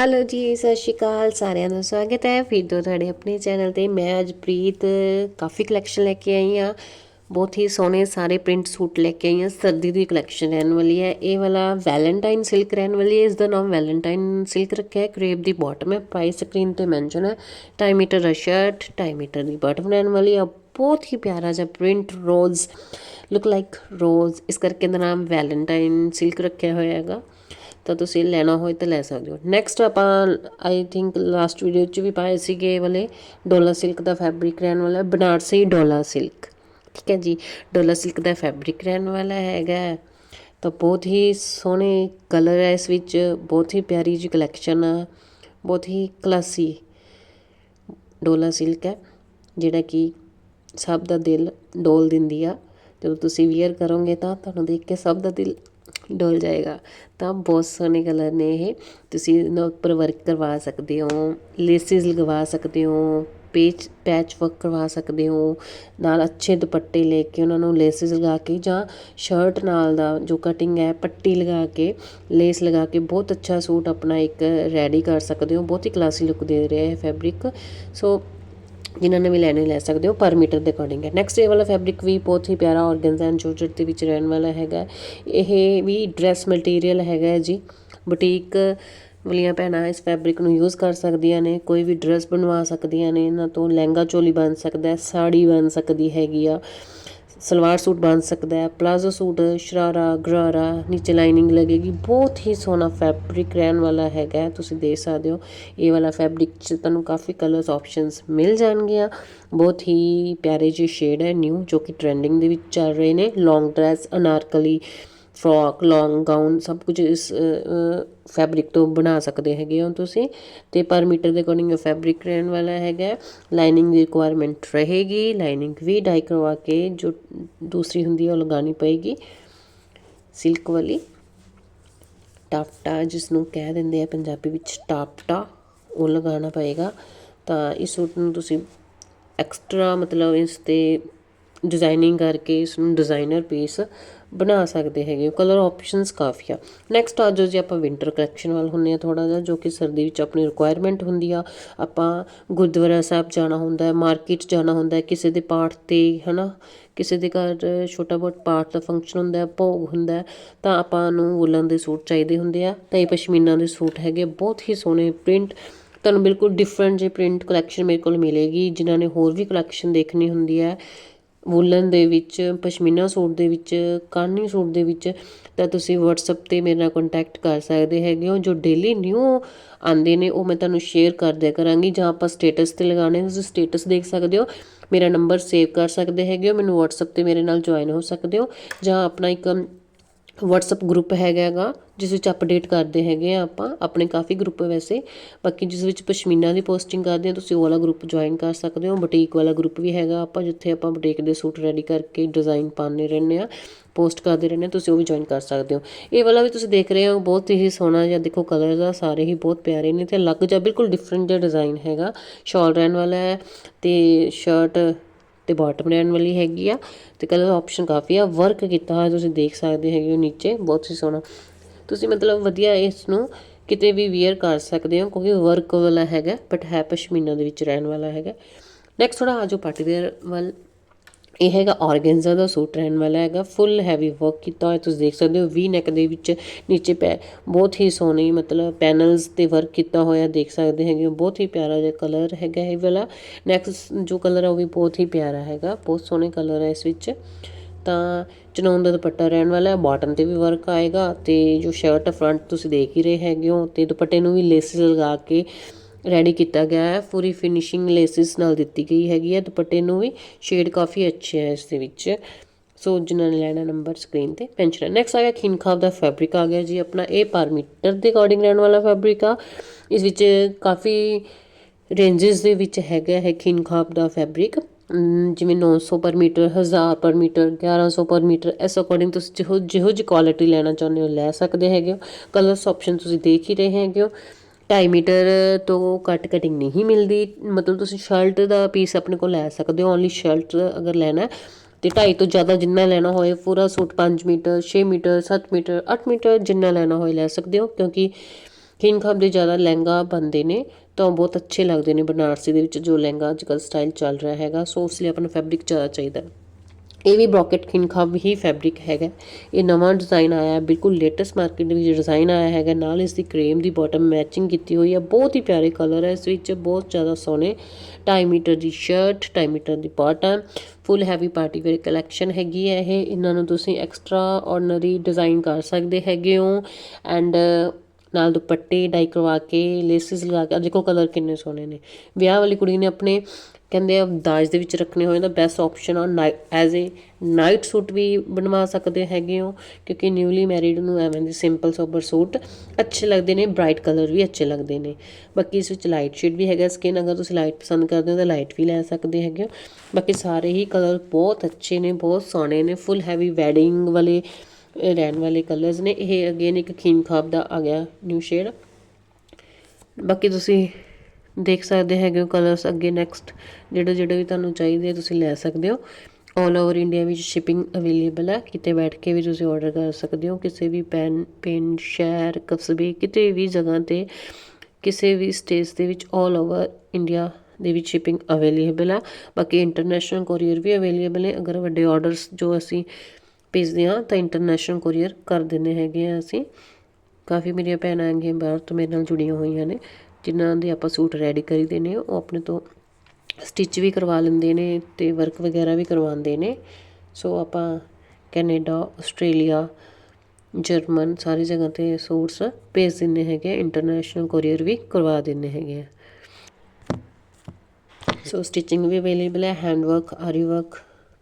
Hello ਜੀ, ਸਤਿ ਸ਼੍ਰੀ ਅਕਾਲ ਸਾਰਿਆਂ ਦਾ ਸਵਾਗਤ ਹੈ। ਫਿਰ ਤੋਂ ਤੁਹਾਡੇ ਆਪਣੇ ਚੈਨਲ ਤੇ ਮੈਂ ਅੱਜ ਪ੍ਰੀਤ ਕਾਫੀ ਕਲੈਕਸ਼ਨ ਲੈ ਕੇ ਆਈ ਹਾਂ। ਬਹੁਤ ਹੀ ਸੋਹਣੇ ਸਾਰੇ ਪ੍ਰਿੰਟ ਸੂਟ ਲੈ ਕੇ ਆਈ ਹਾਂ। ਸਰਦੀ ਦੀ ਕਲੈਕਸ਼ਨ ਰਹਿਣ ਵਾਲੀ ਹੈ। ਇਹ ਵਾਲਾ ਵੈਲੈਂਟਾਈਨ ਸਿਲਕ ਰਹਿਣ ਵਾਲੀ ਹੈ। ਇਸ ਦਾ ਨਾਮ ਵੈਲੈਂਟਾਈਨ ਸਿਲਕ ਰੱਖਿਆ ਹੈ। ਕਰੇਪ ਦੀ ਬਾਟਮ ਹੈ। ਪ੍ਰਾਈਸ ਸਕਰੀਨ ਤੇ ਮੈਂਸ਼ਨ ਹੈ। 2 ਮੀਟਰ ਦਾ ਸ਼ਰਟ 2 ਮੀਟਰ ਦੀ ਬਾਟਮ ਰਹਿਣ ਵਾਲੀ ਹੈ। ਬਹੁਤ ਹੀ ਪਿਆਰਾ ਜਿਹਾ print rose look like rose ਇਸ ਕਰਕੇ ਇਹਦਾ ਨਾਮ ਵੈਲੈਂਟਾਈਨ ਸਿਲਕ ਰੱਖਿਆ ਹੋਇਆ ਹੈਗਾ। ਤਾਂ ਤੁਸੀਂ ਲੈਣਾ ਹੋਏ ਤਾਂ ਲੈ ਸਕਦੇ ਹੋ। ਨੈਕਸਟ ਆਪਾਂ ਆਈ ਥਿੰਕ ਲਾਸਟ ਵੀਡੀਓ 'ਚ ਵੀ ਪਾਏ ਸੀਗੇ ਵਾਲੇ, ਡੋਲਾ ਸਿਲਕ ਦਾ ਫੈਬਰਿਕ ਰਹਿਣ ਵਾਲਾ, ਬਨਾਰਸੀ ਡੋਲਾ ਸਿਲਕ। ਠੀਕ ਹੈ ਜੀ, ਡੋਲਾ ਸਿਲਕ ਦਾ ਫੈਬਰਿਕ ਰਹਿਣ ਵਾਲਾ ਹੈਗਾ। ਤਾਂ ਬਹੁਤ ਹੀ ਸੋਹਣੇ ਕਲਰ ਹੈ ਇਸ ਵਿੱਚ, ਬਹੁਤ ਹੀ ਪਿਆਰੀ ਜੀ ਕਲੈਕਸ਼ਨ ਆ, ਬਹੁਤ ਹੀ ਕਲਾਸੀ ਡੋਲਾ ਸਿਲਕ ਹੈ, ਜਿਹੜਾ ਕਿ ਸਭ ਦਾ ਦਿਲ ਡੋਲ ਦਿੰਦੀ ਆ। ਜਦੋਂ ਤੁਸੀਂ ਵੇਅਰ ਕਰੋਗੇ ਤਾਂ ਤੁਹਾਨੂੰ ਦੇਖ ਕੇ ਸਭ ਦਾ ਦਿਲ ਡੋਲ ਜਾਏਗਾ। ਤਾਂ ਬਹੁਤ ਸੋਹਣੇ ਕਲਰ ਨੇ ਇਹ। ਤੁਸੀਂ ਇਹਨਾਂ ਉੱਪਰ ਵਰਕ ਕਰਵਾ ਸਕਦੇ ਹੋ ਲੇਸਿਸ ਲਗਵਾ ਸਕਦੇ ਹੋ ਪੇਚ ਪੈਚ ਵਰਕ ਕਰਵਾ ਸਕਦੇ ਹੋ। ਨਾਲ ਅੱਛੇ ਦੁਪੱਟੇ ਲੈ ਕੇ ਉਹਨਾਂ ਨੂੰ ਲੇਸਿਸ ਲਗਾ ਕੇ ਜਾਂ ਸ਼ਰਟ ਨਾਲ ਦਾ ਜੋ ਕਟਿੰਗ ਹੈ, ਪੱਟੀ ਲਗਾ ਕੇ ਲੇਸ ਲਗਾ ਕੇ ਬਹੁਤ ਅੱਛਾ ਸੂਟ ਆਪਣਾ ਇੱਕ ਰੈਡੀ ਕਰ ਸਕਦੇ ਹੋ। ਬਹੁਤ ਹੀ ਕਲਾਸੀ ਲੁੱਕ ਦੇ ਰਿਹਾ ਹੈ ਫੈਬਰਿਕ ਸੋ ਜਿਨ੍ਹਾਂ ਨੇ ਵੀ ਲੈਣੇ ਲੈ ਸਕਦੇ ਹੋ ਪਰ ਮੀਟਰ ਦੇ ਅਕੋਰਡਿੰਗ ਹੈ। ਨੈਕਸਟ ਇਹ ਵਾਲਾ ਫੈਬਰਿਕ ਵੀ ਬਹੁਤ ਹੀ ਪਿਆਰਾ ਆਰਗੈਂਜ਼ਾ ਐਂਡ ਜੋਰਜਟ ਦੇ ਵਿੱਚ ਰਹਿਣ ਵਾਲਾ ਹੈਗਾ। ਇਹ ਵੀ ਡਰੈਸ ਮਟੀਰੀਅਲ ਹੈਗਾ ਜੀ। ਬੁਟੀਕ ਵਾਲੀਆਂ ਭੈਣਾਂ ਇਸ ਫੈਬਰਿਕ ਨੂੰ ਯੂਜ਼ ਕਰ ਸਕਦੀਆਂ ਨੇ, ਕੋਈ ਵੀ ਡਰੈਸ ਬਣਵਾ ਸਕਦੀਆਂ ਨੇ, ਇਹਨਾਂ ਤੋਂ ਲਹਿੰਗਾ ਚੋਲੀ ਬਣ ਸਕਦਾ ਹੈ ਸਾੜੀ ਬਣ ਸਕਦੀ ਹੈਗੀ ਆ। ਸਲਵਾਰ ਸੂਟ ਬਣ ਸਕਦਾ ਪਲਾਜ਼ੋ ਸੂਟ, ਸ਼ਰਾਰਾ, ਗਰਾਰਾ, ਨੀਚੇ ਲਾਈਨਿੰਗ ਲੱਗੇਗੀ। ਬਹੁਤ ਹੀ ਸੋਹਣਾ ਫੈਬਰਿਕ ਰਹਿਣ ਵਾਲਾ ਹੈਗਾ ਤੁਸੀਂ ਦੇਖ ਸਕਦੇ ਹੋ। ਇਹ ਵਾਲਾ ਫੈਬਰਿਕ 'ਚ ਤੁਹਾਨੂੰ ਕਾਫੀ ਕਲਰਸ ਆਪਸ਼ਨਸ ਮਿਲ ਜਾਣਗੀਆਂ। ਬਹੁਤ ਹੀ ਪਿਆਰੇ ਜਿਹੇ ਸ਼ੇਡ ਹੈ ਨਿਊ ਜੋ ਕਿ ਟ੍ਰੈਂਡਿੰਗ ਦੇ ਵਿੱਚ ਚੱਲ ਰਹੇ ਨੇ। Long dress Anarkali frock long gown ਸਭ ਕੁਝ ਇਸ ਫੈਬਰਿਕ ਤੋਂ ਬਣਾ ਸਕਦੇ ਹੈਗੇ ਹੋ ਤੁਸੀਂ। ਤੇ ਪਰ ਮੀਟਰ ਦੇ ਅਕੋਰਡਿੰਗ ਫੈਬਰਿਕ ਰਹਿਣ ਵਾਲਾ ਹੈਗਾ। ਲਾਈਨਿੰਗ ਦੀ ਰਿਕੁਆਇਰਮੈਂਟ ਰਹੇਗੀ। ਲਾਈਨਿੰਗ ਵੀ ਡਾਈ ਕਰਵਾ ਕੇ ਜੋ ਦੂਸਰੀ ਹੁੰਦੀ ਹੈ ਉਹ ਲਗਾਣੀ ਪਏਗੀ। ਸਿਲਕ ਵਾਲੀ। ਟਾਪਟਾ ਜਿਸ ਨੂੰ ਕਹਿ ਦਿੰਦੇ ਆ ਪੰਜਾਬੀ ਵਿੱਚ ਟਾਪਟਾ ਉਹ ਲਗਾਉਣਾ ਪਏਗਾ। ਤਾਂ ਇਸ ਸੂਟ ਨੂੰ ਤੁਸੀਂ ਐਕਸਟਰਾ ਮਤਲਬ ਇਸ ਤੇ ਡਿਜ਼ਾਈਨਿੰਗ ਕਰਕੇ ਇਸ ਨੂੰ ਡਿਜ਼ਾਈਨਰ ਪੀਸ ਬਣਾ ਸਕਦੇ ਹੈਗੇ ਹੋ। ਕਲਰ ਆਪਸ਼ਨਸ ਕਾਫੀ ਆ। ਨੈਕਸਟ ਆ ਜਾਓ ਜੀ ਆਪਾਂ ਵਿੰਟਰ ਕਲੈਕਸ਼ਨ ਵੱਲ ਹੁੰਨੇ ਆ ਥੋੜਾ ਜਿਹਾ, ਜੋ ਕਿ ਸਰਦੀ ਵਿੱਚ ਆਪਣੀ ਰਿਕੁਆਇਰਮੈਂਟ ਹੁੰਦੀ ਆ। ਆਪਾਂ ਗੁਰਦੁਆਰਾ ਸਾਹਿਬ ਜਾਣਾ ਹੁੰਦਾ ਹੈ ਮਾਰਕੀਟ ਜਾਣਾ ਹੁੰਦਾ ਹੈ, ਕਿਸੇ ਦੇ ਪਾਠ ਤੇ, ਹਨਾ? ਕਿਸੇ ਦੇ ਘਰ ਛੋਟਾ ਬਹੁਤ ਪਾਠ ਦਾ ਫੰਕਸ਼ਨ ਹੁੰਦਾ ਹੈ, ਭੋਗ ਹੁੰਦਾ ਹੈ, ਤਾਂ ਆਪਾਂ ਨੂੰ ਵੁਲਨ ਦੇ ਸੂਟ ਚਾਹੀਦੇ ਹੁੰਦੇ ਆ। ਤਾਂ ਇਹ ਪਸ਼ਮੀਨਾ ਦੇ ਸੂਟ ਹੈਗੇ ਬਹੁਤ ਹੀ ਸੋਹਣੇ ਪ੍ਰਿੰਟ ਤੁਹਾਨੂੰ ਬਿਲਕੁਲ ਡਿਫਰੈਂਟ ਜੇ ਪ੍ਰਿੰਟ ਕਲੈਕਸ਼ਨ ਮੇਰੇ ਕੋਲ ਮਿਲੇਗੀ, ਜਿਨ੍ਹਾਂ ਨੇ ਹੋਰ ਵੀ ਕਲੈਕਸ਼ਨ ਦੇਖਣੀ ਹੁੰਦੀ ਹੈ। ਵੂਲਨ ਦੇ ਵਿੱਚ, ਪਸ਼ਮੀਨਾ ਸੂਟ ਦੇ ਵਿੱਚ, ਕਾਨੀ ਸੂਟ ਦੇ ਵਿੱਚ ਤਾਂ ਤੁਸੀਂ ਵਟਸਐਪ ਤੇ ਮੇਰੇ ਨਾਲ ਕੋਂਟੈਕਟ ਕਰ ਸਕਦੇ ਹੈਗੇ ਹੋ, ਜੋ ਡੇਲੀ ਨਿਊ ਆਉਂਦੇ ਨੇ, ਉਹ ਮੈਂ ਤੁਹਾਨੂੰ ਸ਼ੇਅਰ ਕਰ ਦਿਆ ਕਰਾਂਗੀ। ਜਾਂ ਆਪਾਂ ਸਟੇਟਸ ਤੇ ਲਗਾਉਣੇ ਤੁਸੀਂ ਸਟੇਟਸ ਦੇਖ ਸਕਦੇ ਹੋ। ਮੇਰਾ ਨੰਬਰ ਸੇਵ ਕਰ ਸਕਦੇ ਹੈਗੇ ਹੋ, ਮੈਨੂੰ ਵਟਸਐਪ ਤੇ ਮੇਰੇ ਨਾਲ ਜੁਆਇਨ ਹੋ ਸਕਦੇ ਹੋ। ਜਾਂ ਆਪਣਾ ਇੱਕ ਵਟਸਐਪ ਗਰੁੱਪ ਹੈਗਾ ਹੈਗਾਗਾ ਜਿਸ ਵਿੱਚ ਅਪਡੇਟ ਕਰਦੇ ਹੈਗੇ ਆ ਆਪਾਂ, ਆਪਣੇ ਕਾਫੀ ਗਰੁੱਪ ਵੈਸੇ। ਬਾਕੀ ਜਿਸ ਵਿੱਚ ਪਸ਼ਮੀਨਾ ਦੀ ਪੋਸਟਿੰਗ ਕਰਦੇ ਆ, ਤੁਸੀਂ ਉਹ ਵਾਲਾ ਗਰੁੱਪ ਜੁਆਇਨ ਕਰ ਸਕਦੇ ਹੋ। ਬੁਟੀਕ ਵਾਲਾ ਗਰੁੱਪ ਵੀ ਹੈਗਾ ਆਪਾਂ, ਜਿੱਥੇ ਆਪਾਂ ਬੁਟੀਕ ਦੇ ਸੂਟ ਰੈਡੀ ਕਰਕੇ ਡਿਜ਼ਾਈਨ ਪਾਉਂਦੇ ਰਹਿੰਦੇ ਆ ਪੋਸਟ ਕਰਦੇ ਰਹਿੰਦੇ ਤੁਸੀਂ ਉਹ ਵੀ ਜੁਆਇਨ ਕਰ ਸਕਦੇ ਹੋ। ਇਹ ਵਾਲਾ ਵੀ ਤੁਸੀਂ ਦੇਖ ਰਹੇ ਹੋ, ਬਹੁਤ ਹੀ ਸੋਹਣਾ ਜਿਹਾ ਦੇਖੋ ਕਲਰਸ ਆ, ਸਾਰੇ ਹੀ ਬਹੁਤ ਪਿਆਰੇ ਨੇ ਤੇ ਅਲੱਗ ਜਿਹਾ ਬਿਲਕੁਲ ਡਿਫਰੈਂਟ ਜਿਹਾ ਡਿਜ਼ਾਈਨ ਹੈਗਾ। ਸ਼ਾਲ ਰਹਿਣ ਵਾਲਾ ਹੈ ਤੇ ਸ਼ਰਟ ਤੇ ਬਾਟਮ ਰਹਿਣ ਵਾਲੀ ਹੈਗੀ ਆ। ਤੇ ਕਲਰ ਆਪਸ਼ਨ ਕਾਫੀ ਆ। ਵਰਕ ਕੀਤਾ ਹੋਇਆ ਤੁਸੀਂ ਦੇਖ ਸਕਦੇ ਹੈਗੇ ਹੋ ਨੀਚੇ। ਬਹੁਤ ਹੀ ਸੋਹਣਾ। ਤੁਸੀਂ ਮਤਲਬ ਵਧੀਆ ਇਸ ਨੂੰ ਕਿਤੇ ਵੀ ਵੇਅਰ ਕਰ ਸਕਦੇ ਹੋ, ਕਿਉਂਕਿ ਵਰਕ ਵਾਲਾ ਹੈਗਾ ਬਟ ਹੈ ਪਸ਼ਮੀਨਾ ਦੇ ਵਿੱਚ ਰਹਿਣ ਵਾਲਾ ਹੈਗਾ। ਨੈਕਸਟ ਥੋੜਾ ਆਜੋ ਪਾਰਟੀ ਵੇਅਰ ਵੱਲ। ਇਹ ਹੈਗਾ ਆਰਗੈਂਜ਼ਾ ਦਾ ਸੂਟ ਰਹਿਣ ਵਾਲਾ ਹੈਗਾ ਫੁੱਲ ਹੈਵੀ ਵਰਕ ਕੀਤਾ ਹੋਇਆ, ਤੁਸੀਂ ਦੇਖ ਸਕਦੇ ਹੋ ਵੀ ਨੈਕ ਦੇ ਵਿੱਚ ਨੀਚੇ ਪੈ, ਬਹੁਤ ਹੀ ਸੋਹਣੀ ਮਤਲਬ ਪੈਨਲਸ ਤੇ ਵਰਕ ਕੀਤਾ ਹੋਇਆ, ਦੇਖ ਸਕਦੇ ਹੈਗੇ ਹੋ, ਬਹੁਤ ਹੀ ਪਿਆਰਾ ਜਿਹਾ ਕਲਰ ਹੈਗਾ ਇਹ ਵਾਲਾ। ਨੈਕਸਟ ਜੋ ਕਲਰ ਹੈ ਉਹ ਵੀ ਬਹੁਤ ਹੀ ਪਿਆਰਾ ਹੈਗਾ, ਬਹੁਤ ਸੋਹਣੇ ਕਲਰ ਹੈ ਇਸ ਵਿੱਚ। ਤਾਂ ਚਨੌਨ ਦਾ ਦੁਪੱਟਾ ਰਹਿਣ ਵਾਲਾ ਹੈ ਬਾਟਮ ਤੇ ਵੀ ਵਰਕ ਆਏਗਾ ਤੇ ਜੋ ਸ਼ਰਟ ਫਰੰਟ ਤੁਸੀਂ ਦੇਖ ਹੀ ਰਹੇ ਹੈਗੇ ਹੋ, ਤੇ ਦੁਪੱਟੇ ਨੂੰ ਵੀ ਲੇਸਿਸ ਲਗਾ ਕੇ ਰੈਡੀ ਕੀਤਾ ਗਿਆ ਹੈ। ਪੂਰੀ ਫਿਨਿਸ਼ਿੰਗ ਲੇਸਿਸ ਨਾਲ ਦਿੱਤੀ ਗਈ ਹੈਗੀ ਹੈ। ਦੁਪੱਟੇ ਨੂੰ ਵੀ ਸ਼ੇਡ ਕਾਫੀ ਅੱਛੇ ਹੈ ਇਸ ਦੇ ਵਿੱਚ। ਸੋ ਜਿਨ੍ਹਾਂ ਨੇ ਲੈਣਾ ਨੰਬਰ ਸਕਰੀਨ ਤੇ ਪੈਂਚ ਨੈਕਸਟ ਆ ਗਿਆ ਖਿੰਖਾਬ ਦਾ ਫੈਬਰਿਕ ਆ ਗਿਆ ਜੀ। ਆਪਣਾ ਇਹ ਪਰ ਮੀਟਰ ਦੇ ਅਕੋਰਡਿੰਗ ਰਹਿਣ ਵਾਲਾ ਫੈਬਰਿਕ ਆ। ਇਸ ਵਿੱਚ ਕਾਫੀ ਰੇਂਜਸ ਦੇ ਵਿੱਚ ਹੈਗਾ ਹੈ ਖਿੰਖਾਬ ਦਾ ਫੈਬਰਿਕ ਜਿਵੇਂ 900 ਪਰ ਮੀਟਰ 1000 ਪਰ ਮੀਟਰ 1100 ਪਰ ਮੀਟਰ, ਇਸ ਅਕੋਰਡਿੰਗ ਤੁਸੀਂ ਜਿਹੋ ਜਿਹੋ ਜੀ ਕੁਆਲਿਟੀ ਲੈਣਾ ਚਾਹੁੰਦੇ ਹੋ ਲੈ ਸਕਦੇ ਹੈਗੇ ਹੋ। ਕਲਰਸ ਆਪਸ਼ਨ ਤੁਸੀਂ ਦੇਖ ਹੀ ਰਹੇ ਹੈਗੇ ਹੋ। 2.5 ਮੀਟਰ ਤੋਂ ਘੱਟ ਕਟਿੰਗ ਨਹੀਂ ਮਿਲਦੀ। ਮਤਲਬ ਤੁਸੀਂ ਸ਼ਰਟ ਦਾ ਪੀਸ ਆਪਣੇ ਕੋਲ ਲੈ ਸਕਦੇ ਹੋ। ਓਨਲੀ ਸ਼ਰਟ ਅਗਰ ਲੈਣਾ ਤੇ 2.5 ਤੋਂ ਜ਼ਿਆਦਾ ਜਿੰਨਾ ਲੈਣਾ ਹੋਏ, ਪੂਰਾ suit 5 metre 6 metre 7 metre 8 metre ਜਿੰਨਾ ਲੈਣਾ ਹੋਏ ਲੈ ਸਕਦੇ ਹੋ। ਕਿਉਂਕਿ ਕਿੰਗ ਖਾਬ ਦੇ ਜ਼ਿਆਦਾ ਲਹਿੰਗਾ ਬੰਦੇ ਨੇ, ਤਾਂ ਬਹੁਤ ਅੱਛੇ ਲੱਗਦੇ ਨੇ ਬਨਾਰਸੀ ਦੇ ਵਿੱਚ ਜੋ ਲਹਿੰਗਾ ਅੱਜ ਕੱਲ੍ਹ ਸਟਾਈਲ ਚੱਲ ਰਿਹਾ ਹੈਗਾ। ਸੋ ਉਸ ਲਈ ਆਪਾਂ ਨੂੰ ਫੈਬਰਿਕ ਜ਼ਿਆਦਾ ਚਾਹੀਦਾ ਇਹ ਵੀ ਬ੍ਰੋਕਟ ਕਿੰਗ ਹੀ ਫੈਬਰਿਕ ਹੈਗਾ। ਇਹ ਨਵਾਂ ਡਿਜ਼ਾਈਨ ਆਇਆ ਹੈ ਬਿਲਕੁਲ ਲੇਟੈਸਟ ਮਾਰਕੀਟ ਦੇ ਵਿੱਚ ਡਿਜ਼ਾਈਨ ਆਇਆ ਹੈਗਾ, ਨਾਲ ਇਸ ਦੀ ਕ੍ਰੇਮ ਦੀ ਬਾਟਮ ਮੈਚਿੰਗ ਕੀਤੀ ਹੋਈ ਹੈ ਬਹੁਤ ਹੀ ਪਿਆਰੇ ਕਲਰ ਹੈ ਇਸ ਵਿੱਚ ਬਹੁਤ ਜ਼ਿਆਦਾ ਸੋਹਣੇ 2.5 ਮੀਟਰ ਦੀ ਸ਼ਰਟ 2.5 ਮੀਟਰ ਦੀ bottom full heavy party wear collection ਹੈਗੀ ਹੈ ਇਹ। ਇਹਨਾਂ ਨੂੰ ਤੁਸੀਂ ਐਕਸਟਰਾ ਆਰਡੀਨਰੀ ਡਿਜ਼ਾਈਨ ਕਰ ਸਕਦੇ ਹੈਗੇ ਹੋ। ਐਂਡ ਨਾਲ ਦੁਪੱਟੇ, ਡਾਈ ਕਰਵਾ ਕੇ ਲੇਸਿਸ ਲਗਾ ਕੇ ਦੇਖੋ ਕਲਰ ਕਿੰਨੇ ਸੋਹਣੇ ਨੇ। ਵਿਆਹ ਵਾਲੀ ਕੁੜੀ ਨੇ ਆਪਣੇ ਕਹਿੰਦੇ ਆ, ਦਾਜ ਦੇ ਵਿੱਚ ਰੱਖਣੇ ਹੋਏ ਤਾਂ ਬੈਸਟ ਆਪਸ਼ਨ ਆ ਨਾਈ ਐਜ਼ ਏ ਨਾਈਟ ਸੂਟ ਵੀ ਬਣਵਾ ਸਕਦੇ ਹੈਗੇ ਹੋ, ਕਿਉਂਕਿ ਨਿਊਲੀ ਮੈਰਿਡ ਨੂੰ ਐਵੇਂ ਦੇ ਸਿੰਪਲ ਸੋਬਰ ਸੂਟ ਅੱਛੇ ਲੱਗਦੇ ਨੇ ਬ੍ਰਾਈਟ ਕਲਰ ਵੀ ਅੱਛੇ ਲੱਗਦੇ ਨੇ। ਬਾਕੀ ਇਸ ਵਿੱਚ ਲਾਈਟ ਸ਼ੇਡ ਵੀ ਹੈਗਾ ਸਕਿਨ ਅਗਰ ਤੁਸੀਂ ਲਾਈਟ ਪਸੰਦ ਕਰਦੇ ਹੋ ਤਾਂ ਲਾਈਟ ਵੀ ਲੈ ਸਕਦੇ ਹੈਗੇ ਹੋ। ਬਾਕੀ ਸਾਰੇ ਹੀ ਕਲਰ ਬਹੁਤ ਅੱਛੇ ਨੇ, ਬਹੁਤ ਸੋਹਣੇ ਨੇ ਫੁੱਲ ਹੈਵੀ ਵੈਡਿੰਗ ਵਾਲੇ ਰਹਿਣ ਵਾਲੇ ਕਲਰਸ ਨੇ, ਇਹ ਅਗੇਨ ਇੱਕ ਖੀਮ ਖਾਬ ਦਾ ਆ ਗਿਆ ਨਿਊ ਸ਼ੇਡ ਬਾਕੀ ਤੁਸੀਂ ਦੇਖ ਸਕਦੇ ਹੈਗੇ ਹੋ ਕਲਰਸ ਅੱਗੇ ਨੈਕਸਟ ਜਿਹੜੇ ਜਿਹੜੇ ਵੀ ਤੁਹਾਨੂੰ ਚਾਹੀਦੇ ਤੁਸੀਂ ਲੈ ਸਕਦੇ ਹੋ। ਆਲ ਓਵਰ ਇੰਡੀਆ ਵਿੱਚ ਸ਼ਿਪਿੰਗ ਅਵੇਲੇਬਲ ਹੈ। ਕਿਤੇ ਬੈਠ ਕੇ ਵੀ ਤੁਸੀਂ ਆਰਡਰ ਕਰ ਸਕਦੇ ਹੋ। ਕਿਸੇ ਵੀ ਪੈਨ ਪਿੰਡ ਸ਼ਹਿਰ, ਕਸਬੇ, ਕਿਤੇ ਵੀ ਜਗ੍ਹਾ ਤੇ, ਕਿਸੇ ਵੀ ਸਟੇਟ ਦੇ ਵਿੱਚ ਆਲ ਓਵਰ ਇੰਡੀਆ ਦੇ ਵਿੱਚ ਸ਼ਿਪਿੰਗ ਅਵੇਲੇਬਲ ਹੈ। ਬਾਕੀ ਇੰਟਰਨੈਸ਼ਨਲ ਕੋਰੀਅਰ ਵੀ ਅਵੇਲੇਬਲ ਹੈ ਅਗਰ ਵੱਡੇ ਆਰਡਰਸ ਜੋ ਅਸੀਂ ਭੇਜਦੇ ਹਾਂ, ਤਾਂ ਇੰਟਰਨੈਸ਼ਨਲ ਕੋਰੀਅਰ ਕਰ ਦਿੰਦੇ ਹੈਗੇ ਆ ਅਸੀਂ। ਕਾਫੀ ਮੇਰੀਆਂ ਭੈਣਾਂ ਹੈਗੀਆਂ ਬਾਹਰ ਤੋਂ ਮੇਰੇ ਨਾਲ ਜੁੜੀਆਂ ਹੋਈਆਂ ਨੇ। ਜਿਨ੍ਹਾਂ ਦੇ ਆਪਾਂ ਸੂਟ ਰੈਡੀ ਕਰੀਦੇ ਨੇ, ਉਹ ਆਪਣੇ ਤੋਂ ਸਟਿਚ ਵੀ ਕਰਵਾ ਲੈਂਦੇ ਨੇ ਅਤੇ ਵਰਕ ਵਗੈਰਾ ਵੀ ਕਰਵਾਉਂਦੇ ਨੇ। ਸੋ ਆਪਾਂ ਕੈਨੇਡਾ, ਆਸਟ੍ਰੇਲੀਆ, ਜਰਮਨ ਸਾਰੀ ਜਗ੍ਹਾ ਤੇ ਸੂਟਸ ਭੇਜ ਦਿੰਦੇ ਹੈਗੇ ਇੰਟਰਨੈਸ਼ਨਲ ਕੋਰੀਅਰ ਵੀ ਕਰਵਾ ਦਿੰਦੇ ਹੈਗੇ ਆ। ਸੋ ਸਟਿਚਿੰਗ ਵੀ ਅਵੇਲੇਬਲ ਹੈ ਹੈਂਡ ਵਰਕ ਆਰੀ ਵਰਕ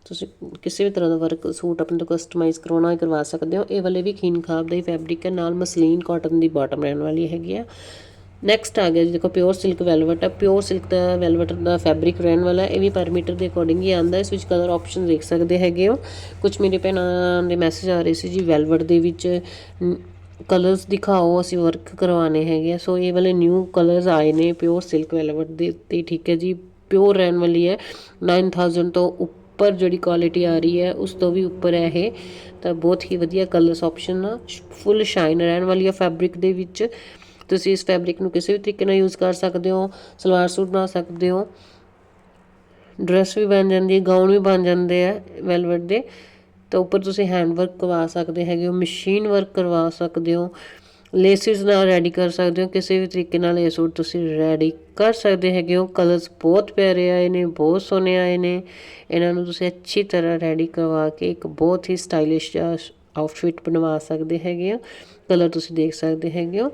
ਤੁਸੀਂ ਕਿਸੇ ਵੀ ਤਰ੍ਹਾਂ ਦਾ ਵਰਕ ਸੂਟ ਆਪਣੇ ਤੋਂ ਕਸਟਮਾਈਜ਼ ਕਰਵਾਉਣਾ ਕਰਵਾ ਸਕਦੇ ਹੋ। ਇਹ ਵਾਲੇ ਵੀ ਖੀਨ ਖਾਬ ਦਾ ਹੀ ਫੈਬਰਿਕ ਹੈ, ਨਾਲ ਮਸਲੀਨ ਕਾਟਨ ਦੀ ਬਾਟਮ ਰਹਿਣ ਵਾਲੀ ਹੈਗੀ ਆ। ਨੈਕਸਟ ਆ ਗਿਆ ਜੀ, ਦੇਖੋ ਪਿਓਰ ਸਿਲਕ ਵੈਲਵਟ ਹੈ ਪਿਓਰ ਸਿਲਕ ਦਾ ਵੈਲਵਟ ਦਾ ਫੈਬਰਿਕ ਰਹਿਣ ਵਾਲਾ ਇਹ ਵੀ ਪਰ ਮੀਟਰ ਦੇ ਅਕੋਰਡਿੰਗ ਹੀ ਆਂਦਾ ਇਸ ਵਿੱਚ ਕਲਰ ਆਪਸ਼ਨ ਦੇਖ ਸਕਦੇ ਹੈਗੇ ਹੋ। ਕੁਝ ਮੇਰੇ ਭੈਣਾਂ ਦੇ ਮੈਸੇਜ ਆ ਰਹੇ ਸੀ ਜੀ ਵੈਲਵਟ ਦੇ ਵਿੱਚ ਕਲਰਸ ਦਿਖਾਓ, ਅਸੀਂ ਵਰਕ ਕਰਵਾਣੇ ਹੈਗੇ ਸੋ ਇਹ ਵਾਲੇ ਨਿਊ ਕਲਰਸ ਆਏ ਨੇ ਪਿਓਰ ਸਿਲਕ ਵੈਲਵਟ ਦੇ ਤੇ ਠੀਕ ਹੈ ਜੀ। ਪਿਓਰ ਰਹਿਣ ਵਾਲੀ ਹੈ। 9000 ਤੋਂ ਉੱਪਰ ਜਿਹੜੀ ਕੁਆਲਿਟੀ ਆ ਰਹੀ ਹੈ, ਉਸ ਤੋਂ ਵੀ ਉੱਪਰ ਹੈ ਇਹ। ਤਾਂ ਬਹੁਤ ਹੀ ਵਧੀਆ ਕਲਰਸ ਆਪਸ਼ਨ ਆ। ਫੁੱਲ ਸ਼ਾਈਨ ਰਹਿਣ ਵਾਲੀ ਹੈ ਫੈਬਰਿਕ ਦੇ ਵਿੱਚ। ਤੁਸੀਂ ਇਸ ਫੈਬਰਿਕ ਨੂੰ ਕਿਸੇ ਵੀ ਤਰੀਕੇ ਨਾਲ ਯੂਜ਼ ਕਰ ਸਕਦੇ ਹੋ, ਸਲਵਾਰ ਸੂਟ ਬਣਾ ਸਕਦੇ ਹੋ। ਡਰੈਸ ਵੀ ਬਣ ਜਾਂਦੀ ਹੈ ਗਾਊਨ ਵੀ ਬਣ ਜਾਂਦੇ ਆ ਵੈਲਵਟ ਦੇ। ਤਾਂ ਉੱਪਰ ਤੁਸੀਂ ਹੈਂਡ ਵਰਕ ਕਰਵਾ ਸਕਦੇ ਹੈਗੇ ਹੋ ਮਸ਼ੀਨ ਵਰਕ ਕਰਵਾ ਸਕਦੇ ਹੋ। ਲੇਸਿਸ ਨਾਲ ਰੈਡੀ ਕਰ ਸਕਦੇ ਹੋ, ਕਿਸੇ ਵੀ ਤਰੀਕੇ ਨਾਲ ਇਹ ਸੂਟ ਤੁਸੀਂ ਰੈਡੀ ਕਰ ਸਕਦੇ ਹੈਗੇ ਹੋ। ਕਲਰਸ ਬਹੁਤ ਪਿਆਰੇ ਆਏ ਨੇ, ਬਹੁਤ ਸੋਹਣੇ ਆਏ ਨੇ। ਇਹਨਾਂ ਨੂੰ ਤੁਸੀਂ ਅੱਛੀ ਤਰ੍ਹਾਂ ਰੈਡੀ ਕਰਵਾ ਕੇ ਇੱਕ ਬਹੁਤ ਹੀ ਸਟਾਈਲਿਸ਼ ਆਊਟਫਿਟ ਬਣਵਾ ਸਕਦੇ ਹੈਗੇ ਹੋ। ਕਲਰ ਤੁਸੀਂ ਦੇਖ ਸਕਦੇ ਹੈਗੇ ਹੋ।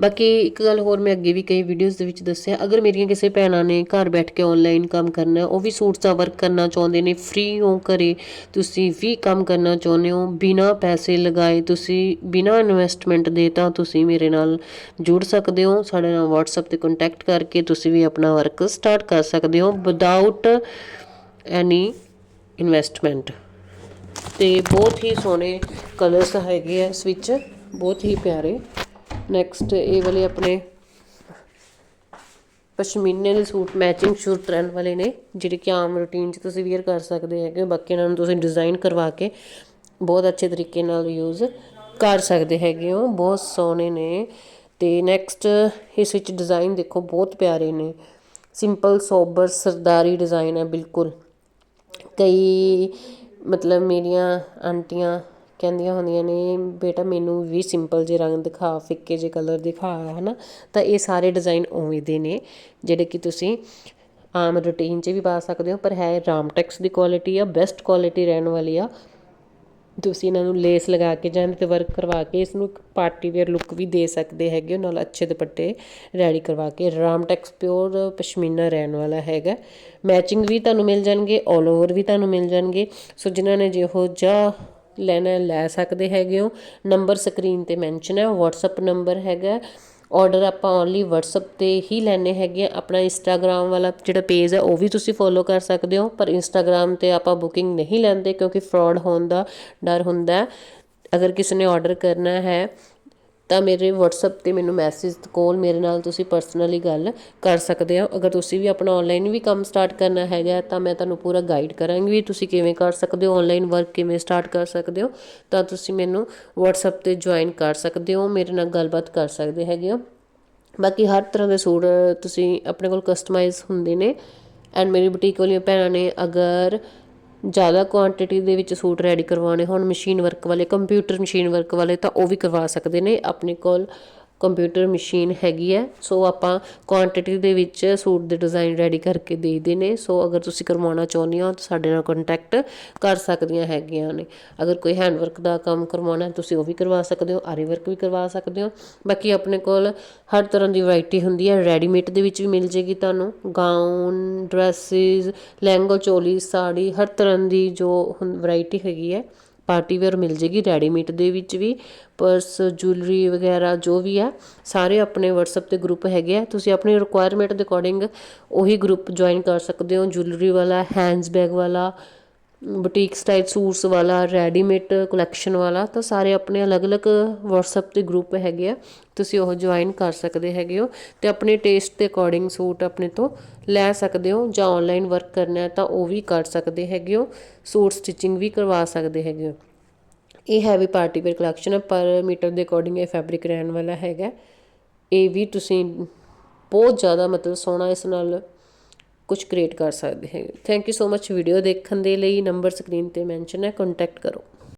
ਬਾਕੀ ਇੱਕ ਗੱਲ ਹੋਰ ਮੈਂ ਅੱਗੇ ਵੀ ਕਈ ਵੀਡੀਓਜ਼ ਦੇ ਵਿੱਚ ਦੱਸਿਆ, ਅਗਰ ਮੇਰੀਆਂ ਕਿਸੇ ਭੈਣਾਂ ਨੇ ਘਰ ਬੈਠ ਕੇ ਆਨਲਾਈਨ ਕੰਮ ਕਰਨਾ, ਉਹ ਵੀ ਸੂਟਸ ਦਾ ਵਰਕ ਕਰਨਾ ਚਾਹੁੰਦੇ ਨੇ ਫ੍ਰੀ ਹੋ ਕਰੇ ਤੁਸੀਂ ਵੀ ਕੰਮ ਕਰਨਾ ਚਾਹੁੰਦੇ ਹੋ, ਬਿਨਾ ਪੈਸੇ ਲਗਾਏ ਤੁਸੀਂ, ਬਿਨਾ ਇਨਵੈਸਟਮੈਂਟ ਦੇ ਤਾਂ ਤੁਸੀਂ ਮੇਰੇ ਨਾਲ ਜੁੜ ਸਕਦੇ ਹੋ, ਸਾਡੇ ਨਾਲ WhatsApp ਤੇ ਕੰਟੈਕਟ ਕਰਕੇ ਤੁਸੀਂ ਵੀ ਆਪਣਾ ਵਰਕ ਸਟਾਰਟ ਕਰ ਸਕਦੇ ਹੋ ਵਿਦਆਊਟ ਐਨੀ ਇਨਵੈਸਟਮੈਂਟ ਤੇ ਬਹੁਤ ਹੀ ਸੋਹਣੇ ਕਲਰਸ ਹੈਗੇ ਆ ਇਸ ਵਿੱਚ, ਬਹੁਤ ਹੀ ਪਿਆਰੇ। ਨੈਕਸਟ ਇਹ ਵਾਲੇ ਆਪਣੇ ਪਸ਼ਮੀਨੇ ਦੇ ਸੂਟ ਮੈਚਿੰਗ ਸੂਟ ਰਹਿਣ ਵਾਲੇ ਨੇ, ਜਿਹੜੇ ਕਿ ਆਮ ਰੂਟੀਨ 'ਚ ਤੁਸੀਂ ਵੇਅਰ ਕਰ ਸਕਦੇ ਹੈਗੇ ਬਾਕੀ ਇਹਨਾਂ ਨੂੰ ਤੁਸੀਂ ਡਿਜ਼ਾਈਨ ਕਰਵਾ ਕੇ ਬਹੁਤ ਅੱਛੇ ਤਰੀਕੇ ਨਾਲ ਯੂਜ਼ ਕਰ ਸਕਦੇ ਹੈਗੇ ਹੋ। ਬਹੁਤ ਸੋਹਣੇ ਨੇ। ਤੇ ਨੈਕਸਟ ਇਸ ਵਿੱਚ ਡਿਜ਼ਾਈਨ ਦੇਖੋ, ਬਹੁਤ ਪਿਆਰੇ ਨੇ। ਸਿੰਪਲ ਸੋਬਰ ਸਰਦਾਰੀ ਡਿਜ਼ਾਈਨ ਹੈ, ਬਿਲਕੁਲ। ਕਈ ਮਤਲਬ ਮੇਰੀਆਂ ਆਂਟੀਆਂ ਕਹਿੰਦੀਆਂ ਹੁੰਦੀਆਂ ਨੇ, ਬੇਟਾ ਮੈਨੂੰ ਵੀ ਸਿੰਪਲ ਜਿਹੇ ਰੰਗ ਦਿਖਾ, ਫਿੱਕੇ ਜਿਹੇ ਕਲਰ ਦਿਖਾ ਹੈ ਨਾ ਤਾਂ ਇਹ ਸਾਰੇ ਡਿਜ਼ਾਈਨ ਉਵੇਂ ਦੇ ਨੇ, ਜਿਹੜੇ ਕਿ ਤੁਸੀਂ ਆਮ ਰੂਟੀਨ 'ਚ ਵੀ ਪਾ ਸਕਦੇ ਹੋ, ਪਰ ਹੈ ਰਾਮਟੈਕਸ ਦੀ ਕੁਆਲਿਟੀ ਆ ਬੈਸਟ ਕੁਆਲਿਟੀ ਰਹਿਣ ਵਾਲੀ ਆ। ਤੁਸੀਂ ਇਹਨਾਂ ਨੂੰ ਲੇਸ ਲਗਾ ਕੇ ਜਾਂ ਤੇ ਵਰਕ ਕਰਵਾ ਕੇ ਇਸ ਨੂੰ ਇੱਕ ਪਾਰਟੀ ਵੇਅਰ ਲੁੱਕ ਵੀ ਦੇ ਸਕਦੇ ਹੈਗੇ ਨਾਲ ਅੱਛੇ ਦੁਪੱਟੇ ਰੈਡੀ ਕਰਵਾ ਕੇ। ਰਾਮਟੈਕਸ ਪਿਓਰ ਪਸ਼ਮੀਨਾ ਰਹਿਣ ਵਾਲਾ ਹੈਗਾ। ਮੈਚਿੰਗ ਵੀ ਤੁਹਾਨੂੰ ਮਿਲ ਜਾਣਗੇ 올 ਓਵਰ ਵੀ ਤੁਹਾਨੂੰ ਮਿਲ ਜਾਣਗੇ। ਸੋ ਜਿਨ੍ਹਾਂ ਨੇ ਜਿਹੋ ਜਿਹਾ ਲੈਣਾ, ਲੈ ਸਕਦੇ ਹੈਗੇ ਹੋ। ਨੰਬਰ ਸਕਰੀਨ ਤੇ ਮੈਂਸ਼ਨ ਹੈ, WhatsApp ਨੰਬਰ ਹੈਗਾ ਆਰਡਰ ਆਪਾਂ ਓਨਲੀ WhatsApp ਤੇ ਹੀ ਲੈਣੇ ਹੈਗੇ ਆ ਆਪਣਾ ਇੰਸਟਾਗ੍ਰam ਵਾਲਾ ਜਿਹੜਾ ਪੇਜ ਹੈ, ਉਹ ਵੀ ਤੁਸੀਂ ਫੋਲੋ ਕਰ ਸਕਦੇ ਹੋ। ਪਰ ਇੰਸਟਾਗ੍ਰam ਤੇ ਆਪਾਂ ਬੁਕਿੰਗ ਨਹੀਂ ਲੈਂਦੇ ਕਿਉਂਕਿ ਫਰਾਡ ਹੋਣ ਦਾ ਡਰ ਹੁੰਦਾ ਅਗਰ ਕਿਸੇ ਨੇ ਆਰਡਰ ਕਰਨਾ ਹੈ ਤਾਂ ਮੇਰੇ ਵਟਸਐਪ ਤੇ ਮੈਨੂੰ ਮੈਸੇਜ ਕੋਲ ਮੇਰੇ ਨਾਲ ਤੁਸੀਂ ਪਰਸਨਲੀ ਗੱਲ ਕਰ ਸਕਦੇ ਹੋ। ਅਗਰ ਤੁਸੀਂ ਵੀ ਆਪਣਾ ਆਨਲਾਈਨ ਵੀ ਕੰਮ ਸਟਾਰਟ ਕਰਨਾ ਹੈਗਾ ਤਾਂ ਮੈਂ ਤੁਹਾਨੂੰ ਪੂਰਾ ਗਾਈਡ ਕਰਾਂਗੀ ਵੀ ਤੁਸੀਂ ਕਿਵੇਂ ਕਰ ਸਕਦੇ ਹੋ ਆਨਲਾਈਨ ਵਰਕ ਕਿਵੇਂ ਸਟਾਰਟ ਕਰ ਸਕਦੇ ਹੋ। ਤਾਂ ਤੁਸੀਂ ਮੈਨੂੰ ਵਟਸਐਪ ਤੇ ਜੁਆਇਨ ਕਰ ਸਕਦੇ ਹੋ, ਮੇਰੇ ਨਾਲ ਗੱਲਬਾਤ ਕਰ ਸਕਦੇ ਹੈਗੇ ਹੋ। ਬਾਕੀ ਹਰ ਤਰ੍ਹਾਂ ਦੇ ਸੂਟ ਤੁਸੀਂ ਆਪਣੇ ਕੋਲ ਕਸਟਮਾਈਜ਼ ਹੁੰਦੇ ਨੇ। ਐਂਡ ਮੇਰੀ ਬੁਟੀਕ ਵਾਲੀਆਂ ਭੈਣਾਂ ਨੇ ਅਗਰ ਜ਼ਿਆਦਾ ਕੁਆਂਟੀਟੀ ਦੇ ਵਿੱਚ ਸੂਟ ਰੈਡੀ ਕਰਵਾਉਣੇ ਹੋਣ ਮਸ਼ੀਨ ਵਰਕ ਵਾਲੇ ਕੰਪਿਊਟਰ ਮਸ਼ੀਨ ਵਰਕ ਵਾਲੇ, ਤਾਂ ਉਹ ਵੀ ਕਰਵਾ ਸਕਦੇ ਨੇ, ਆਪਣੇ ਕੋਲ ਕੰਪਿਊਟਰ ਮਸ਼ੀਨ ਹੈਗੀ ਹੈ। ਸੋ ਆਪਾਂ ਕੁਆਂਟੀਟੀ ਦੇ ਵਿੱਚ ਸੂਟ ਦੇ ਡਿਜ਼ਾਈਨ ਰੈਡੀ ਕਰਕੇ ਦੇਈਦੇ ਨੇ। ਸੋ ਅਗਰ ਤੁਸੀਂ ਕਰਵਾਉਣਾ ਚਾਹੁੰਦੇ ਹੋ ਤਾਂ ਸਾਡੇ ਨਾਲ ਕੰਟੈਕਟ ਕਰ ਸਕਦੀਆਂ ਹੈਗੀਆਂ ਨੇ। ਅਗਰ ਕੋਈ ਹੈਂਡ ਵਰਕ ਦਾ ਕੰਮ ਕਰਵਾਉਣਾ ਤੁਸੀਂ ਉਹ ਵੀ ਕਰਵਾ ਸਕਦੇ ਹੋ ਆਰੀ ਵਰਕ ਵੀ ਕਰਵਾ ਸਕਦੇ ਹੋ। ਬਾਕੀ ਆਪਣੇ ਕੋਲ ਹਰ ਤਰ੍ਹਾਂ ਦੀ ਵੈਰਾਈਟੀ ਹੁੰਦੀ ਹੈ। ਰੈਡੀਮੇਡ ਦੇ ਵਿੱਚ ਵੀ ਮਿਲ ਜੇਗੀ ਤੁਹਾਨੂੰ। ਗਾਊਨ ਡਰੈਸਿਸ ਲਹਿੰਗਾ ਚੋਲੀ, ਸਾੜੀ, ਹਰ ਤਰ੍ਹਾਂ ਦੀ ਜੋ ਵੈਰਾਈਟੀ ਹੈਗੀ ਹੈ। ਪਾਰਟੀ ਵੇਅਰ ਮਿਲ ਜੇਗੀ ਰੈਡੀਮੇਡ ਦੇ ਵਿੱਚ ਵੀ, ਪਰਸ, ਜੁਐਲਰੀ ਵਗੈਰਾ ਜੋ ਵੀ ਹੈ ਸਾਰੇ ਆਪਣੇ WhatsApp ਤੇ ਗਰੁੱਪ ਹੈਗੇ ਆ। ਤੁਸੀਂ ਆਪਣੀ ਰਿਕੁਆਇਰਮੈਂਟ ਦੇ ਅਕੋਰਡਿੰਗ ਉਹੀ ਗਰੁੱਪ ਜੁਆਇਨ ਕਰ ਸਕਦੇ ਹੋ। ਜੁਐਲਰੀ ਵਾਲਾ ਹੈਂਡਸ ਬੈਗ ਵਾਲਾ ਬੁਟੀਕ ਸਟਾਈਲ ਸੂਟਸ ਵਾਲਾ ਰੈਡੀਮੇਡ ਕਲੈਕਸ਼ਨ ਵਾਲਾ, ਤਾਂ ਸਾਰੇ ਆਪਣੇ ਅਲੱਗ-ਅਲੱਗ WhatsApp ਤੇ ਗਰੁੱਪ ਹੈਗੇ ਆ। ਤੁਸੀਂ ਉਹ ਜੁਆਇਨ ਕਰ ਸਕਦੇ ਹੈਗੇ ਹੋ ਤੇ ਆਪਣੇ ਟੇਸਟ ਦੇ ਅਕੋਰਡਿੰਗ ਸੂਟ ਆਪਣੇ ਤੋਂ ਲੈ ਸਕਦੇ ਹੋ ਜਾਂ ਆਨਲਾਈਨ ਵਰਕ ਕਰਨਾ ਹੈ ਤਾਂ ਉਹ ਵੀ ਕਰ ਸਕਦੇ ਹੈਗੇ ਹੋ। ਸੂਟ ਸਟਿਚਿੰਗ ਵੀ ਕਰਵਾ ਸਕਦੇ ਹੈਗੇ ਹੋ। ਇਹ ਹੈਵੀ ਪਾਰਟੀ ਵੇਅਰ ਕਲੈਕਸ਼ਨ ਹੈ, ਪਰ ਮੀਟਰ ਦੇ ਅਕੋਰਡਿੰਗ ਇਹ ਫੈਬਰਿਕ ਰਹਿਣ ਵਾਲਾ ਹੈਗਾ। ਇਹ ਵੀ ਤੁਸੀਂ ਬਹੁਤ ਜ਼ਿਆਦਾ ਮਤਲਬ ਸੋਹਣਾ ਇਸ ਨਾਲ ਕੁਝ ਕ੍ਰੀਏਟ ਕਰ ਸਕਦੇ ਹੈਗੇ। Thank you so much video ਦੇਖਣ ਦੇ ਲਈ। ਨੰਬਰ ਸਕਰੀਨ ਤੇ ਮੈਂਸ਼ਨ ਹੈ। ਕੰਟੈਕਟ ਕਰੋ।